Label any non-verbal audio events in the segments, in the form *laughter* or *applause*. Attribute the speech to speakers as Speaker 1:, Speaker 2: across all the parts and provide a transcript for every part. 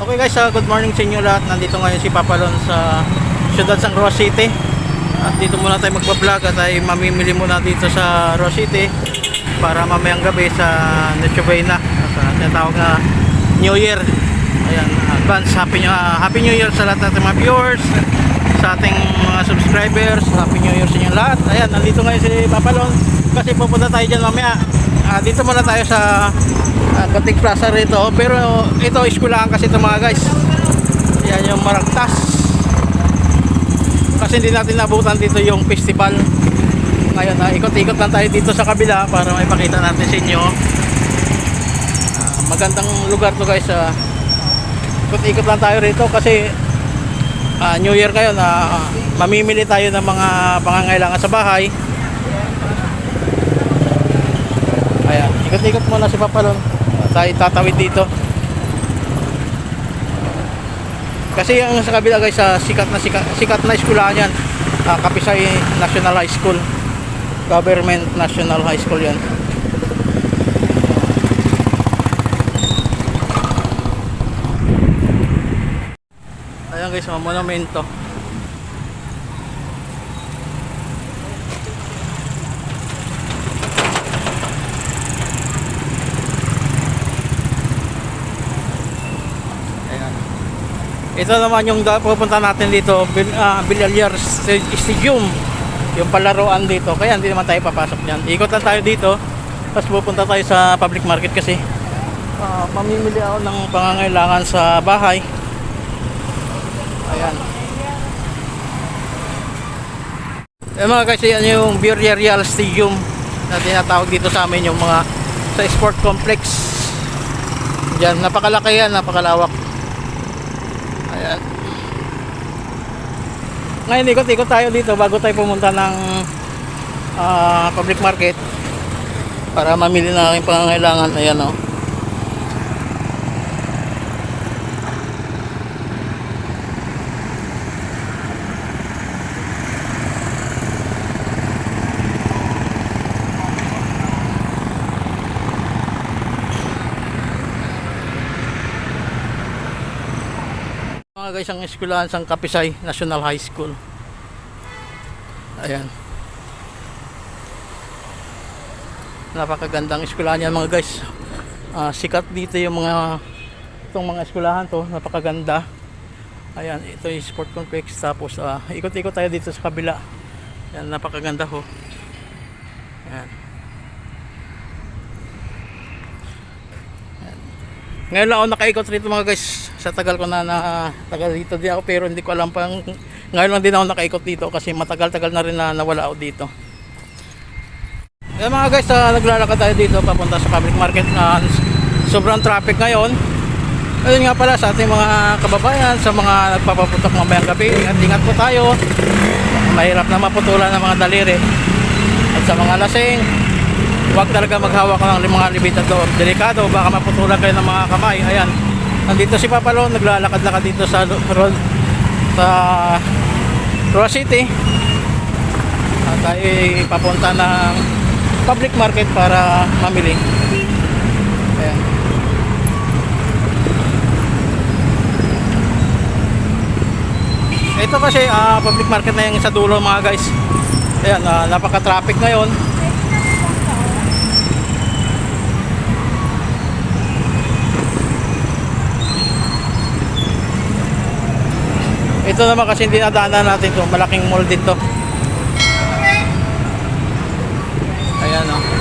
Speaker 1: Okay guys, uh, good morning sa inyo lahat. Nandito ngayon si Papalon sa Ciudad San Roque City. At dito muna tayo magbablog at ay mamimili muna dito sa Roque City para mamayang gabi sa Noche Buena sa tinatawag na New Year. Ayan, advance happy, New- ah, happy New Year sa lahat nating mga viewers, sa ating mga subscribers. Happy New Year sa inyo lahat. Ayan, nandito ngayon si Papalon kasi pupunta tayo dyan mamaya. Ah, dito muna tayo sa uh, Batik Plaza rito. Pero ito, eskwelahan kasi ito mga guys. Yan yung Maragtas. Kasi hindi natin nabutan dito yung festival. Ngayon, ah, ikot-ikot lang tayo dito sa kabila para may pakita natin sa inyo. Ah, magandang lugar to guys. ah. ikot-ikot lang tayo rito kasi ah, New Year ngayon. ah, mamimili tayo ng mga pangangailangan sa bahay. Ayan, ikot-ikot muna si Papalon. Tayo tatawid dito. Kasi yung sa kabila guys, sa sikat na sikat, sikat na eskwelahan yan. Uh, Kapisay National High School. Government National High School yan. Ayan guys, mga monumento. Ayan. Ito naman yung pupunta natin dito, uh, Bilyar Stadium. Yung palaruan dito. Kaya hindi naman tayo papasok dyan. Ikot lang tayo dito. Tapos pupunta tayo sa public market kasi ah, mamimili ako ng pangangailangan sa bahay. Ayan. Eh mga kasi yan yung Villarreal Stadium na tinatawag dito sa amin yung mga sa sport complex. Diyan, napakalaki yan, napakalawak. Ayan. Ngayon ikot-ikot tayo dito bago tayo pumunta ng ah, public market para mamili na aking pangangailangan. Ayan o. Guys, ang eskwelahan sa Kapisay National High School. Ayan. Napakagandang eskwelahan yan mga guys. Ah, sikat dito yung mga itong mga eskwelahan to, napakaganda. Ayan, ito yung sport complex tapos ah, ikot-ikot tayo dito sa kabila. Ayan, napakaganda ho. Ayan. Ngayon lang ako nakaikot rito mga guys. Sa tagal ko na na tagal dito din ako pero hindi ko alam pang ngayon lang din ako nakaikot dito kasi matagal-tagal na rin na nawala ako dito. Kaya mga guys, ah, naglalakad tayo dito papunta sa public market na sobrang traffic ngayon. Ayun nga pala sa ating mga kababayan, sa mga nagpapaputok mamayang gabi, ingat-ingat po tayo. Mahirap na maputulan ng mga daliri. At sa mga lasing, huwag talaga maghawak ng mga limitador. Delikado, baka maputulan kayo ng mga kamay. Ayan, nandito si Papalo, naglalakad-lakad dito sa road sa Roa City. At tayo ay papunta ng public market para mamili. Ayan. Ito kasi ah, public market na yung sa dulo mga guys. Ayan, ah, napaka-traffic ngayon. Ito naman kasi hindi nadaanan natin to, malaking mall din to. Ayan oh. o.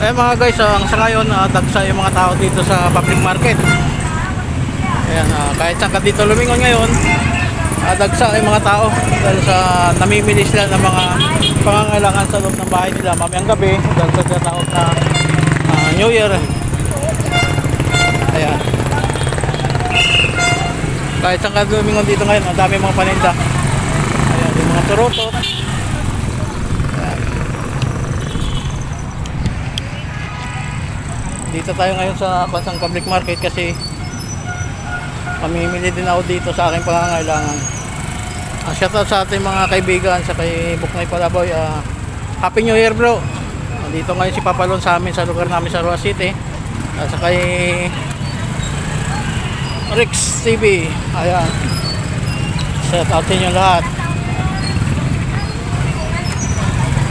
Speaker 1: Eh mga guys, ah, ang sa ngayon, uh, yung mga tao dito sa public market. Ayan, ah, kahit saan ka dito lumingon ngayon, uh, dagsa yung mga tao dahil sa namimili sila ng mga pangangailangan sa loob ng bahay nila mamayang gabi dahil sa tinatawag na ah, New Year. Ayan. Kahit saan ka lumingon dito ngayon, ang dami mga paninda. Ayan, yung mga turotot. Dito tayo ngayon sa Pansang Public Market kasi Pamimili din ako dito sa aking pangangailangan. Uh, shoutout sa ating mga kaibigan sa kay Buknay Palaboy. ah, Happy New Year bro. Nandito ngayon si Papalon sa amin sa lugar namin sa Roa City. At sa kay Rex TV. Ayan. Shout out sa lahat.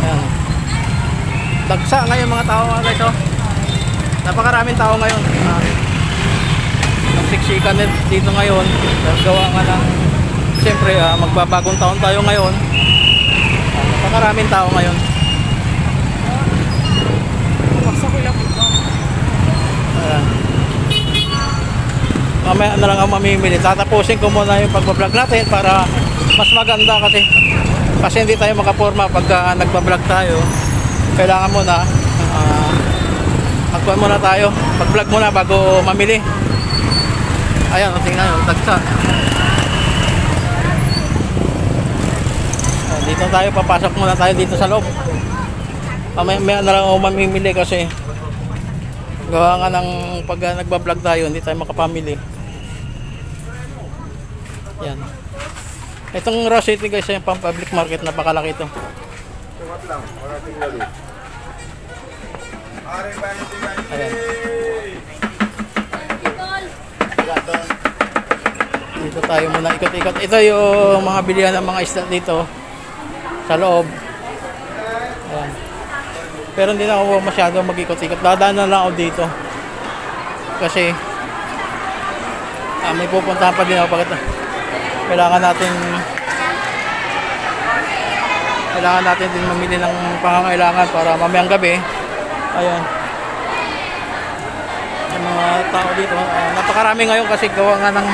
Speaker 1: Ayan. Dagsa ngayon mga tao mga guys. Oh. Napakaraming tao ngayon. Ah, nagsiksikan dito ngayon. Gawa nga ng siyempre ah, magbabagong taon tayo ngayon. Ah, napakaraming tao ngayon. Ayan. Mamaya na lang ang mamimili. Tatapusin ko muna yung pagbablog natin para mas maganda kasi kasi hindi tayo makaporma pagka nagbablog tayo. Kailangan muna uh, magkuhan muna tayo. Pag-vlog muna bago mamili. Ayan, tingnan nyo, tagsa. Dito tayo, papasok muna tayo dito sa loob. Mamaya maya na lang ako mamimili kasi gawa nga ng pag uh, nagbablog tayo, hindi tayo makapamili. Yan. Itong Raw City guys, yung pang public market, napakalaki ito. Ayan. Dito tayo muna ikot-ikot. Ito yung mga bilihan ng mga isda dito sa loob. Ayan. Pero hindi na ako masyado mag-ikot-ikot. Dadaan na lang ako dito. Kasi ah, may pupuntahan pa din ako pagkat kailangan natin kailangan natin din mamili ng pangangailangan para mamayang gabi ayan yung mga tao dito ah, napakarami ngayon kasi gawa nga ng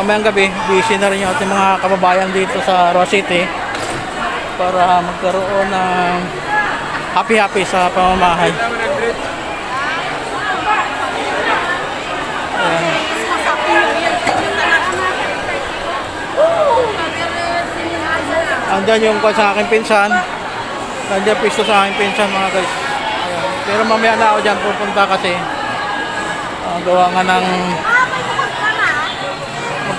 Speaker 1: mamayang gabi busy na rin yung ating mga kababayan dito sa Roa City para magkaroon ng happy happy sa pamamahay Andyan yung kwan sa aking pinsan. Andyan pisto sa aking pinsan mga guys. Pero mamaya na ako dyan pupunta kasi uh, gawa nga ng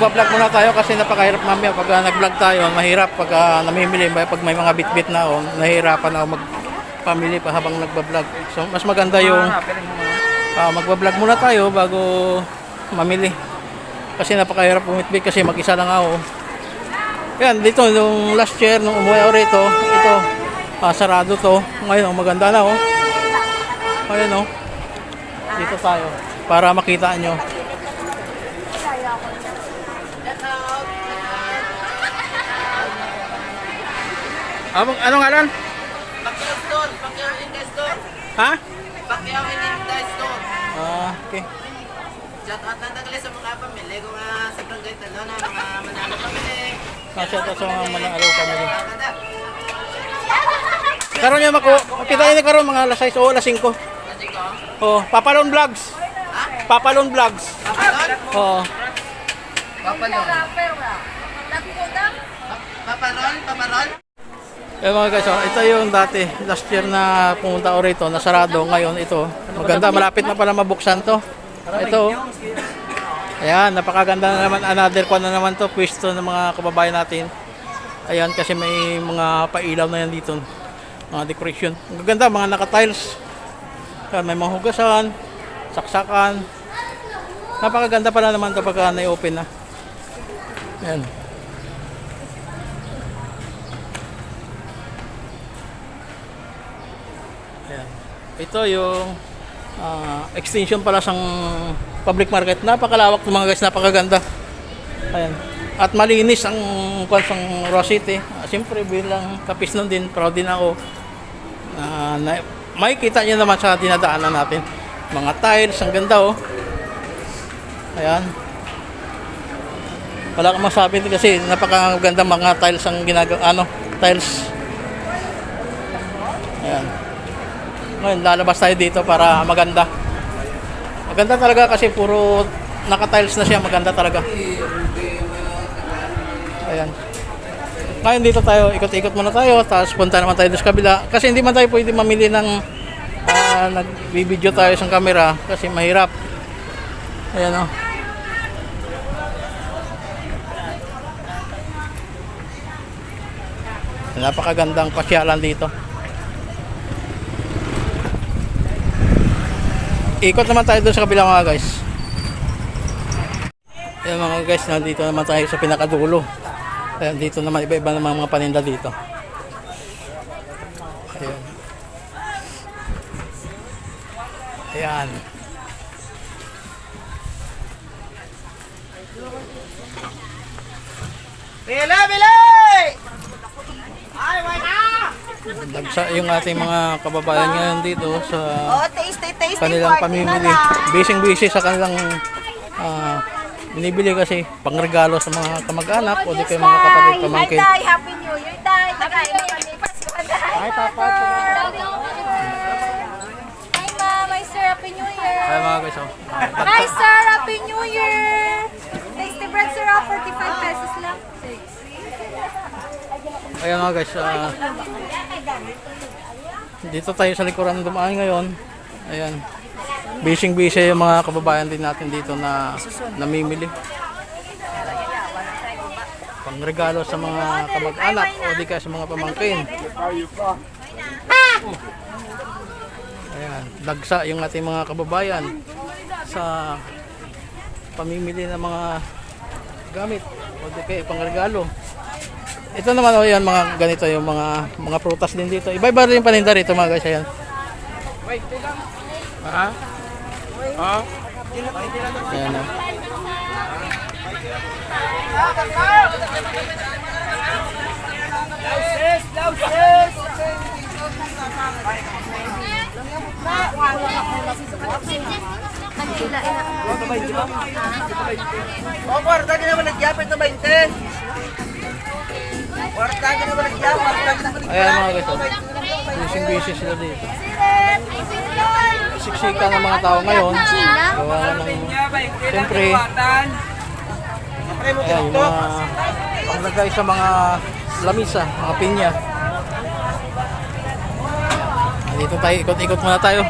Speaker 1: magbablog muna tayo kasi napakahirap mamaya pag uh, nag-vlog tayo mahirap pag uh, namimili pag may mga bit-bit na ako nahihirapan ako magpamili pa habang nagbablog so mas maganda yung uh, magbablog muna tayo bago mamili kasi napakahirap pumitbit kasi mag-isa lang ako yan, dito, nung last year, nung umuwi ako rito, ito, ah, sarado to. Ngayon, oh, maganda na, oh. Ayan, oh. Dito tayo, para makita nyo. Anong, anong ngalan?
Speaker 2: Pacquiao Store, Pacquiao Inday Store.
Speaker 1: Ha?
Speaker 2: Pacquiao Inday Store.
Speaker 1: Ah, okay.
Speaker 2: Shout out ng tagali sa mga pamilya ko nga sa Barangay Talon na mga manalo pamilya.
Speaker 1: Kasya to sa mga manalaw family.
Speaker 2: Maganda.
Speaker 1: Karon niya mako, kita niyo karon mga alas 6 o alas 5.
Speaker 2: Kasi ko,
Speaker 1: Oh, Papalon Vlogs. Papalon Vlogs.
Speaker 2: Papalon?
Speaker 1: Oh.
Speaker 2: Papalon. Papalon? Papalon?
Speaker 1: Eh mga guys, oh, ito yung dati, last year na pumunta ako rito, nasarado, ngayon ito. Maganda, malapit na pala mabuksan to. Ito. Ayan, napakaganda na naman, another one na naman to, pwesto ng mga kababayan natin. Ayan, kasi may mga pailaw na yan dito, mga decoration. Ang ganda, mga naka-tiles. May mga hugasan, saksakan. Napakaganda pala naman to pagka na-open na. Ayan. Ito yung ah, extension pala sang public market. Napakalawak ng mga guys, napakaganda. Ayan. At malinis ang kwan sang Roa City. Ah, Siyempre bilang kapis nun din, proud din ako. na na, makikita niyo naman sa dinadaanan natin. Mga tiles, ang ganda oh. Ayan. Wala kang masabi kasi napakaganda mga tiles ang ginagawa, ano, tiles. Ayan. Ngayon, lalabas tayo dito para maganda. Maganda talaga kasi puro naka-tiles na siya. Maganda talaga. Ayan. Ngayon dito tayo, ikot-ikot muna tayo. Tapos punta naman tayo sa kabila. Kasi hindi man tayo pwede mamili ng uh, nag-video tayo sa camera. Kasi mahirap. Ayan oh. o. Napakagandang pasyalan dito. Ikot naman tayo doon sa kabila mga guys. Ayan mga guys, nandito naman tayo sa pinakadulo. Ayan, dito naman iba-iba naman mga paninda dito. Ayan. Ayan.
Speaker 2: Bila, bila! Ay, wait na!
Speaker 1: Nagsa yung ating mga kababayan ngayon dito sa
Speaker 2: Oh, tasty, tasty
Speaker 1: kanilang
Speaker 2: na
Speaker 1: pamimili. Busy-busy sa kanilang ah, binibili kasi pangregalo sa mga kamag-anak o di kayo mga kapatid pamangkin.
Speaker 3: Hi, Day! Happy New Year, Day! Nakain mo kami. Pasko ka, Day!
Speaker 1: Hi, Papa.
Speaker 3: Hi, Ma'am! Hi, Sir! Happy New Year!
Speaker 1: Ay mga guys, oh.
Speaker 3: Hi, Sir! Happy New Year! Tasty bread, Sir, ah, 45 pesos lang.
Speaker 1: Ayan mga guys, ah, dito tayo sa likuran ng dumaan ngayon. Ayan. Busy-busy yung mga kababayan din natin dito na namimili. Pangregalo sa mga kamag-anak o di kaya sa mga pamangkin. Ayan, dagsa yung ating mga kababayan sa pamimili ng mga gamit o di kaya pangregalo. Ito naman oh, yan mga ganito yung mga mga prutas din dito. Iba-iba rin paninda rito mga guys ayan. Ha? Ha? Ayan oh.
Speaker 2: Oh, kwarta ka naman nagyapit na 20.
Speaker 1: Ayan mga guys oh. Busy-busy sila dito. Siksika ng mga tao ngayon. Gawa ng siyempre ayan, yung mga panglagay sa mga lamisa, mga pinya. Dito tayo, ikot-ikot muna tayo.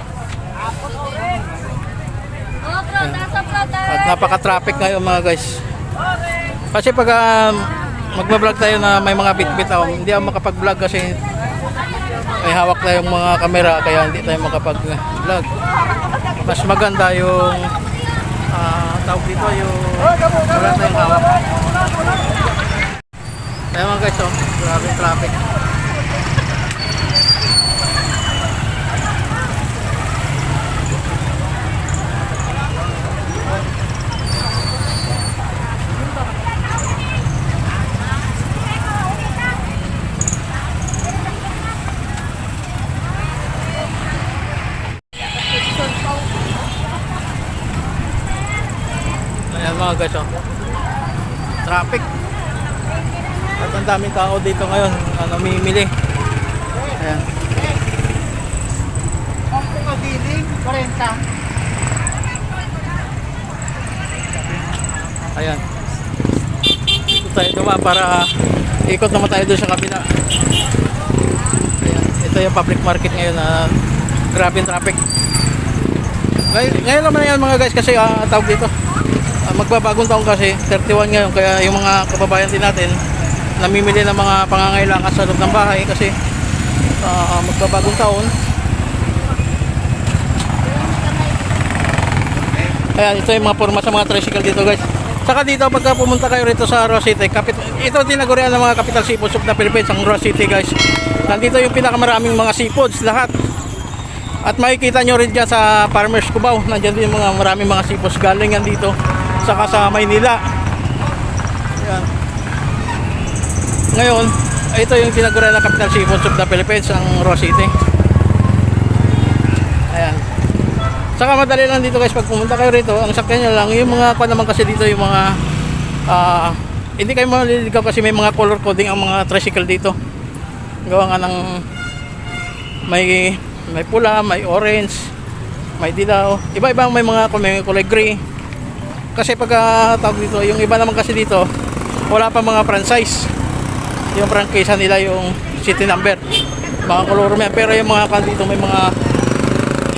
Speaker 1: At napaka-traffic ngayon mga guys. Kasi pag um, magbablog tayo na may mga bit-bit ako, hindi ako makapag-vlog kasi may hawak tayong mga kamera kaya hindi tayo makapag-vlog. Mas maganda yung ah, tawag dito yung wala tayong hawak. Kaya mga guys, oh, grabe traffic. Ayan mga guys, oh. Traffic. At ang daming tao dito ngayon, ano, namimili. Ayan.
Speaker 2: Ang pagkabiling, 40.
Speaker 1: Ayan. Dito tayo naman para ikot naman tayo doon sa kabila. Ayan. Ito yung public market ngayon na grabe yung traffic. Ngay- Ngayon naman yan mga guys kasi ah, tawag dito. Ah, magbabagong taon kasi 31 ngayon kaya yung mga kababayan din natin namimili ng mga pangangailangan sa loob ng bahay kasi ah, magbabagong taon. Ayan, ito yung mga forma sa mga tricycle dito guys. Saka dito pagka pumunta kayo rito sa Roa City, kapit ito tinagurian ng mga capital seafoods of the Philippines, ang Roa City guys. Nandito yung pinakamaraming mga seafoods lahat. At makikita nyo rin dyan sa Farmers Cubao, nandyan din mga maraming mga seafoods galing yan dito. Saka sa Maynila. Ayan. Ngayon, ito yung tinagurian ng capital seafoods of the Philippines, ang Roa City. Ayan. Saka madali lang dito guys pag pumunta kayo rito, ang sakyan nyo lang, yung mga kwa naman kasi dito yung mga ah, hindi kayo maliligaw kasi may mga color coding ang mga tricycle dito. Gawa nga ng may may pula, may orange, may dilaw. Iba-iba may mga kulay gray. Kasi pag ah, tawag dito, yung iba naman kasi dito, wala pa mga franchise. Yung prangkisa nila yung city number. Mga color yan. Pero yung mga kan dito may mga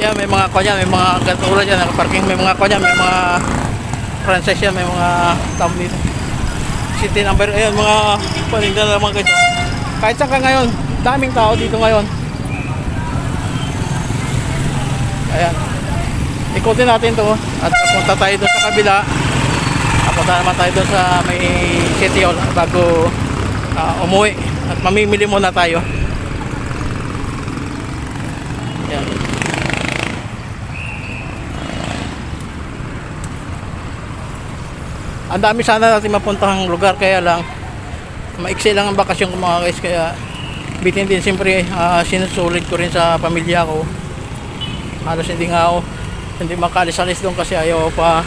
Speaker 1: yan, may mga kanya, may mga katulad yan, nakaparking, may mga kanya, may mga franchise yan, may mga tawag dito. City number, ayun, mga paninda na mga guys. Kahit saan ka ngayon, daming tao dito ngayon. Ayan. Ikutin natin to at punta tayo doon sa kabila. Punta naman tayo doon sa may City Hall bago ah, umuwi. At mamimili muna tayo. Ayan. Ang dami sana natin mapuntahang lugar kaya lang maiksi lang ang bakasyon ko mga guys kaya bitin din siyempre ah, sinusulit ko rin sa pamilya ko halos hindi nga ako hindi makalis-alis doon kasi ayaw pa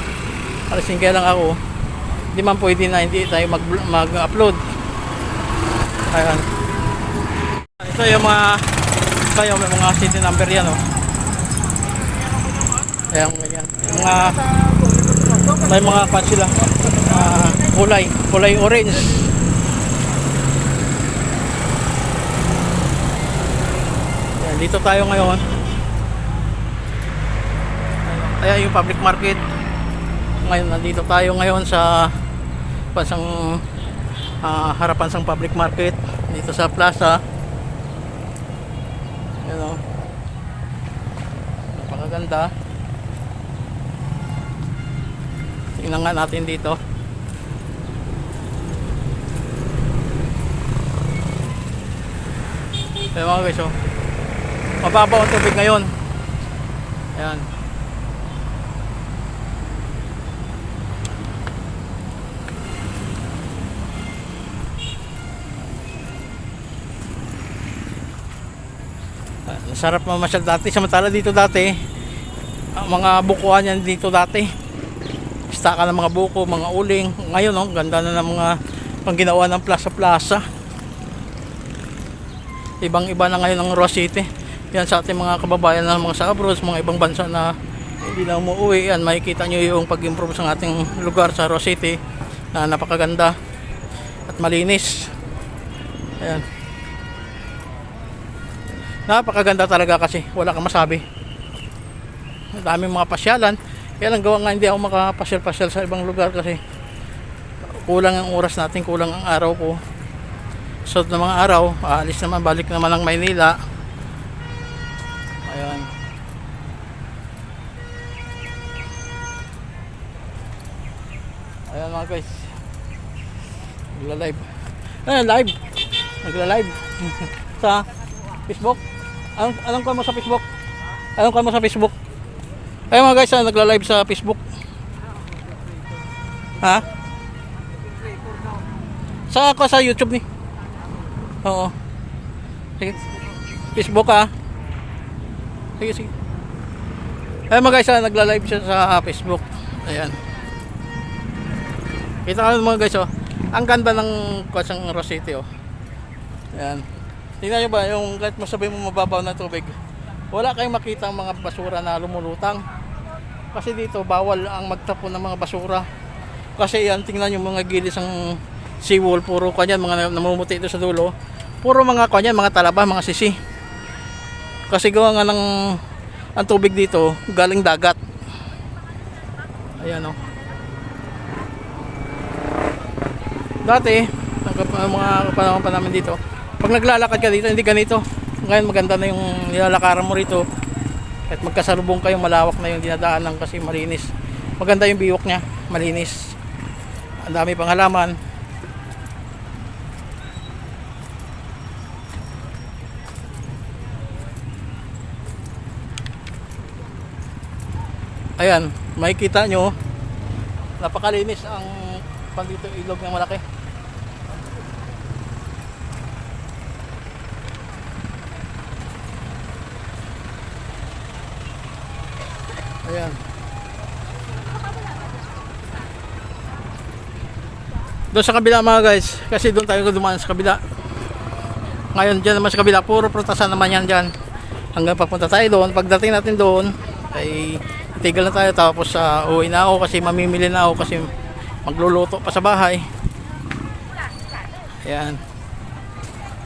Speaker 1: alisin. Kaya lang ako hindi man pwede na hindi tayo mag, mag-upload. Ayan. Ito yung mga kayo may mga city number yan oh. Ayan ganyan yung mga may mga kwan sila. Ah, kulay kulay orange. Ayan, dito tayo ngayon Ayan yung public market ngayon nandito tayo ngayon sa pansang ah, harapan sang public market dito sa plaza. Ayan o napakaganda. Tingnan nga natin dito. Ayan mga guys oh. Mababaw ang tubig ngayon. Ayan Ah, sarap mamasyal dati. Samantala dito dati ang mga bukuan yan dito dati staka ng mga buko mga uling. Ngayon oh, ganda na ng mga pang ginawa ng plaza plaza. Ibang iba na ngayon ang Ross City. Yan sa ating mga kababayan na mga sa abroad mga ibang bansa na hindi na umuwi. Yan makikita nyo yung pag-improve sa ating lugar sa Ross City na napakaganda at malinis. Ayan napakaganda talaga kasi wala kang masabi. Daming mga pasyalan. Kaya lang gawa nga hindi ako makapasyal-pasyal sa ibang lugar kasi kulang ang oras natin kulang ang araw ko. So ng mga araw aalis naman balik naman ng Maynila. Ayan. Ayan mga guys. Nagla-live. Ayan live. Nagla-live. *laughs* Sa Facebook anong, anong kuha mo sa Facebook? Anong kuha mo sa Facebook? Ayun mga guys ah, nagla-live sa Facebook. Ha? Sa ako sa YouTube ni. Oo. Sige. Facebook ah. Sige sige. Ayun mga guys ah, nagla-live siya sa Facebook. Ayan. Kita ka mga guys oh. Ang ganda ng kwasang Rosity oh. Ayan tingnan nyo ba yung kahit masabi mo mababaw na tubig wala kayong makita mga basura na lumulutang. Kasi dito bawal ang magtapon ng mga basura. Kasi yan tingnan yung mga gilis ng seawall puro kanyan mga namumuti ito sa dulo. Puro mga kanyan mga talaba mga sisi. Kasi gawa nga ng ang tubig dito galing dagat. Ayan o dati kap- ang mga panahon pa namin dito pag naglalakad ka dito hindi ganito. Ngayon maganda na yung nilalakaran mo rito. At magkasalubong kayo malawak na yung dinadaanan kasi malinis. Maganda yung biwok niya malinis. Ang dami pang halaman. Ayan makikita nyo napakalinis ang pandito ilog ng malaki Ayan. Doon sa kabila mga guys, kasi doon tayo dumaan sa kabila. Ngayon dyan naman sa kabila, puro prutasan naman yan dyan. Hanggang papunta tayo doon. Pagdating natin doon, ay titigil na tayo tapos sa uwi na ako kasi mamimili na ako kasi magluluto pa sa bahay. Ayan.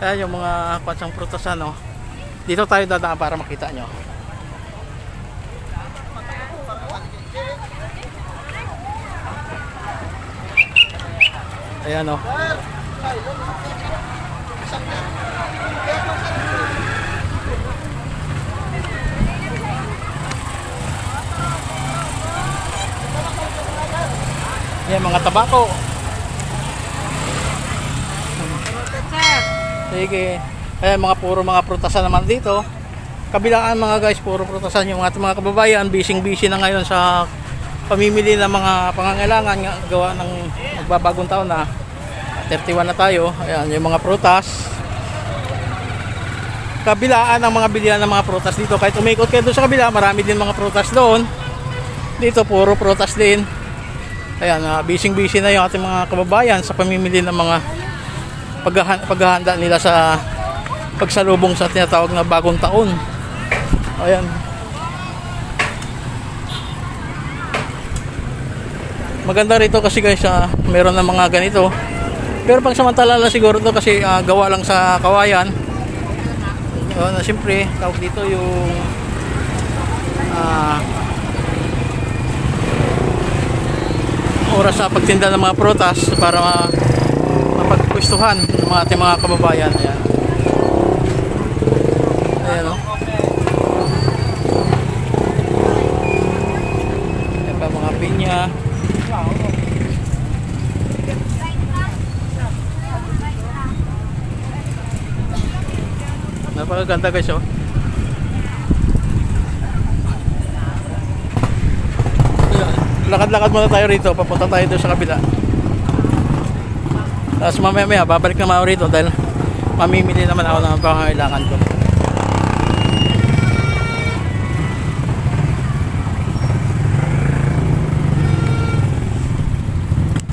Speaker 1: Ayan yung mga kwatsang prutasan no. Dito tayo dadaan para makita nyo. Ayan o. Oh. Ayan, mga tabako. Sige. Ayan, mga puro mga prutasan naman dito. Kabilaan mga guys, puro prutasan yung ating mga kababayan. Bising-busy na ngayon sa pamimili ng mga pangangailangan gawa ng magbabagong taon na 31 na tayo. Ayan, yung mga prutas. Kabilaan ang mga bilihan ng mga prutas dito. Kahit umikot kayo doon sa kabila, marami din mga prutas doon. Dito, puro prutas din. Ayan, uh, busy-busy na yung ating mga kababayan sa pamimili ng mga paghahan- paghahanda nila sa pagsalubong sa tinatawag na bagong taon. Ayan. Maganda rito kasi guys, ah, meron ng mga ganito. Pero pag samantala lang siguro to kasi ah, gawa lang sa kawayan. Uh, na siyempre, tawag dito yung ah, oras sa pagtinda ng mga prutas para ma mapagpustuhan ng mga ating mga kababayan. Ayan. Ayan o. Ayan pa mga pinya. Napakaganda guys oh. Lakad-lakad muna tayo rito. Papunta tayo doon sa kabila. Tapos mamaya maya, babalik naman ako rito dahil mamimili naman ako ng pangangailangan ko.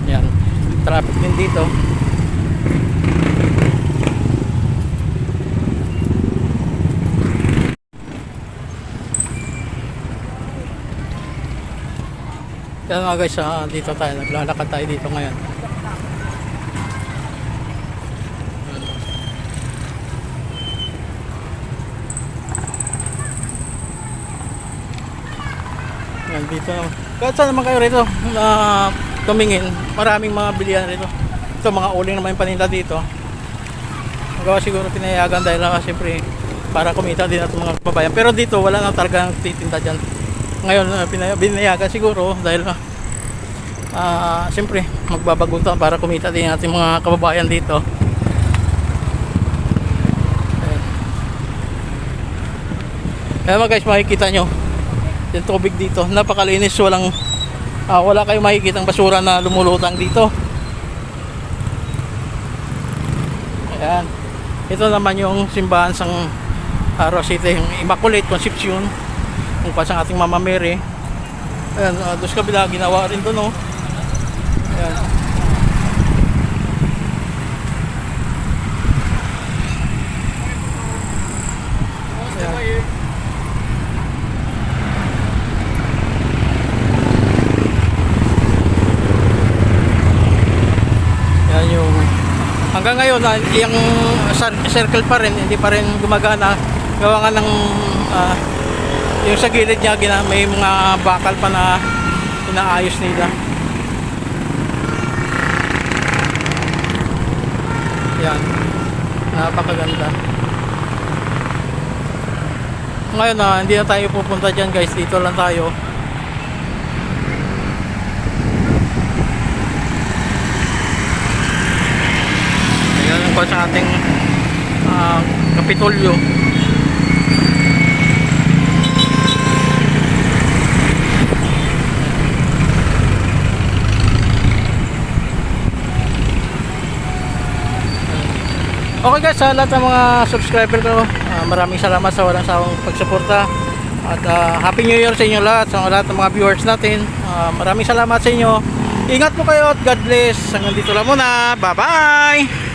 Speaker 1: Yan. Traffic din dito. Yan mga guys, ah, dito tayo. Naglalakad tayo dito ngayon. Yan, dito. Kahit saan naman kayo rito na tumingin, maraming mga bilihan rito. Ito, mga uling naman yung paninda dito. Magawa siguro pinayagan dahil lang siyempre para kumita din at mga kababayan. Pero dito, wala na talagang titinda dyan. Ngayon, uh, pinay- binayagan siguro dahil ah siyempre magbabagong taon para kumita din ating mga kababayan dito. Ayan. Ayan mga guys, makikita nyo yung tubig dito napakalinis walang ah, wala kayong makikita basura na lumulutang dito ayan ito naman yung simbahan sang uh, Rosita yung Immaculate Conception kung pa sa ating Mama Mary. Ayan uh, doon sa kabila ginawa rin doon oh. ayan. Hanggang ngayon ah, yung cir- circle pa rin hindi pa rin gumagana. Gawa nga ng ah, yung sa gilid niya gina, may mga bakal pa na inaayos nila. Yan. Napakaganda. Ngayon na hindi na tayo pupunta dyan guys. Dito lang tayo. Ayan po sa ating ah, kapitolyo. Okay guys, sa lahat ng mga subscriber ko, ah, maraming salamat sa walang sawang pagsuporta. At ah, Happy New Year sa inyo lahat, sa lahat ng mga viewers natin. Ah, maraming salamat sa inyo. Ingat po kayo at God bless. Hanggang dito lang muna. Bye-bye!